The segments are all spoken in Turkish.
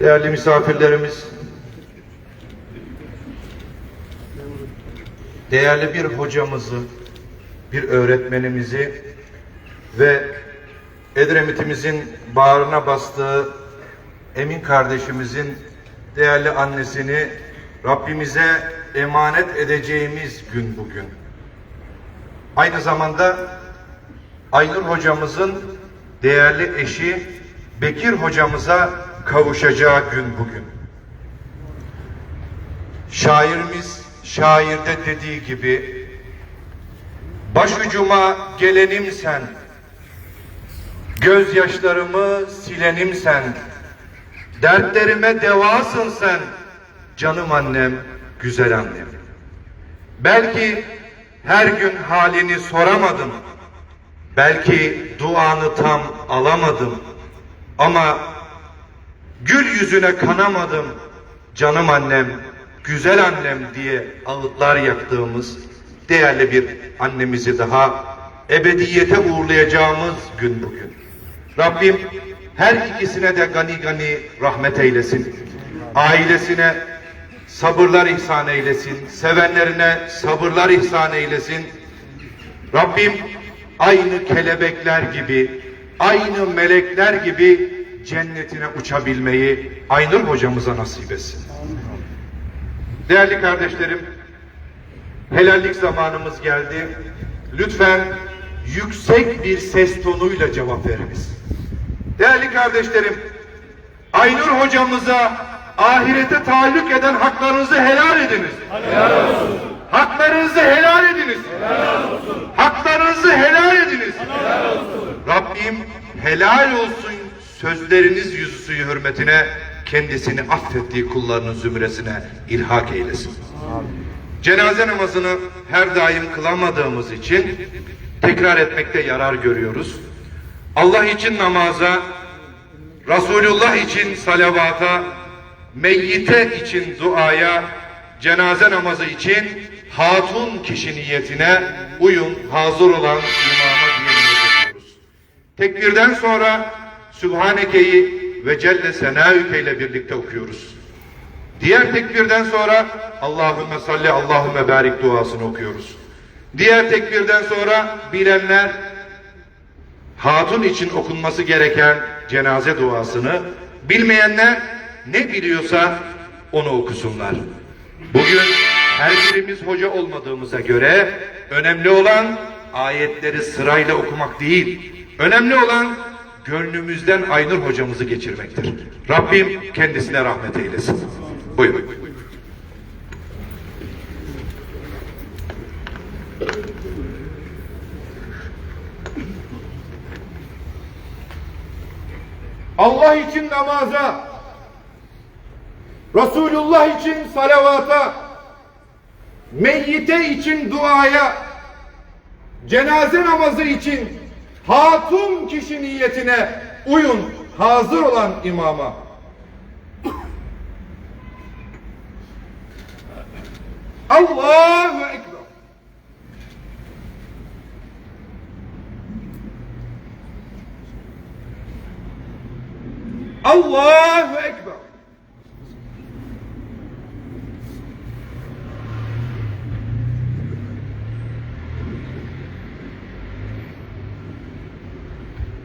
Değerli misafirlerimiz, değerli bir hocamızı, bir öğretmenimizi ve Edremit'imizin bağrına bastığı Emin kardeşimizin değerli annesini Rabbimize emanet edeceğimiz gün bugün. Aynı zamanda Aynur hocamızın değerli eşi Bekir hocamıza kavuşacağı gün bugün. Şairimiz şairde dediği gibi başucuma gelenim sen gözyaşlarımı silenim sen dertlerime devasın sen canım annem güzel annem belki her gün halini soramadım belki duanı tam alamadım ama gül yüzüne kanamadım canım annem güzel annem diye ağıtlar yaktığımız değerli bir annemizi daha ebediyete uğurlayacağımız gün bugün. Rabbim her ikisine de gani gani rahmet eylesin. Ailesine sabırlar ihsan eylesin. Sevenlerine sabırlar ihsan eylesin. Rabbim aynı kelebekler gibi, aynı melekler gibi cennetine uçabilmeyi Aynur hocamıza nasip etsin. Değerli kardeşlerim, helallik zamanımız geldi. Lütfen yüksek bir ses tonuyla cevap veriniz. Değerli kardeşlerim, Aynur hocamıza ahirete taalluk eden haklarınızı helal ediniz. Helal olsun. Haklarınızı helal ediniz. Helal olsun. Haklarınızı helal ediniz. Helal olsun. Rabbim helal olsun sözleriniz yüzüsü hürmetine kendisini affettiği kullarının zümresine ilhak eylesin. Cenaze namazını her daim kılamadığımız için tekrar etmekte yarar görüyoruz. Allah için namaza, Resulullah için salavata, meyyite için duaya, cenaze namazı için hatun kişi niyetine uyun, hazır olan imama diye. Tekbirden sonra Sübhaneke'yi ve Celle Senâüke ile birlikte okuyoruz. Diğer tekbirden sonra Allahümme salli Allahümme barik duasını okuyoruz. Diğer tekbirden sonra bilenler hatun için okunması gereken cenaze duasını bilmeyenler ne biliyorsa onu okusunlar. Bugün her birimiz hoca olmadığımıza göre önemli olan ayetleri sırayla okumak değil. Önemli olan gönlümüzden Aynur hocamızı geçirmektir. Rabbim kendisine rahmet eylesin. Buyurun. Allah için namaza, Resulullah için salavata, meyyite için duaya, cenaze namazı için hatun kişi niyetine uyun hazır olan imama. Allahu Ekber. Allahu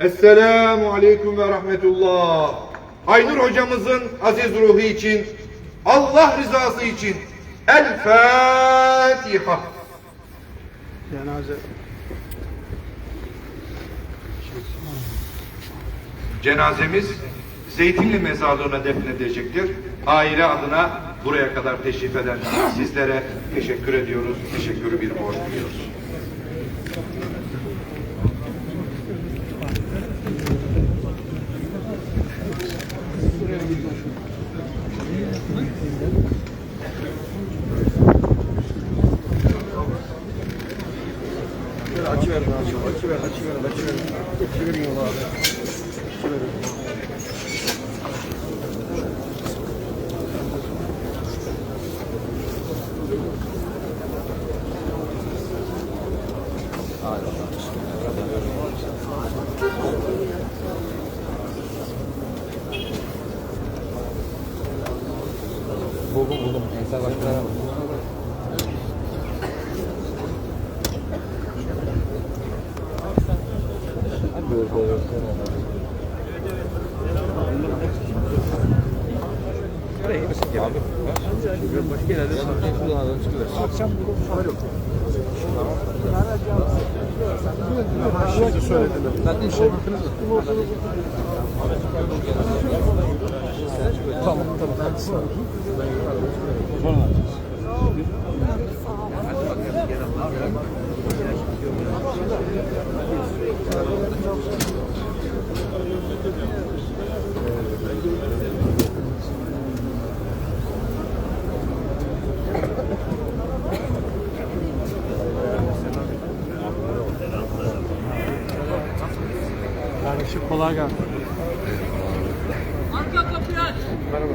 Esselamu Aleyküm ve Rahmetullah. Aynur hocamızın aziz ruhu için, Allah rızası için El Fatiha. Cenaze. Cenazemiz Zeytinli mezarlığına defnedilecektir. Aile adına buraya kadar teşrif eden sizlere teşekkür ediyoruz. Teşekkürü bir borç duyuyoruz. Açı verin abi. Açı ver, açı ver, açı ver. Açı verin yolu abi. Açı verin. Buldum buldum. Ensar başkalarına bak. Abi. Başka yerlerde şuradan çıkıyoruz. Akşam Şimdi söylediler. Zaten şey Tamam, tamam. Hadi sağ ol. Kardeşim kolay gelsin. Arka kapıyı aç. Merhaba.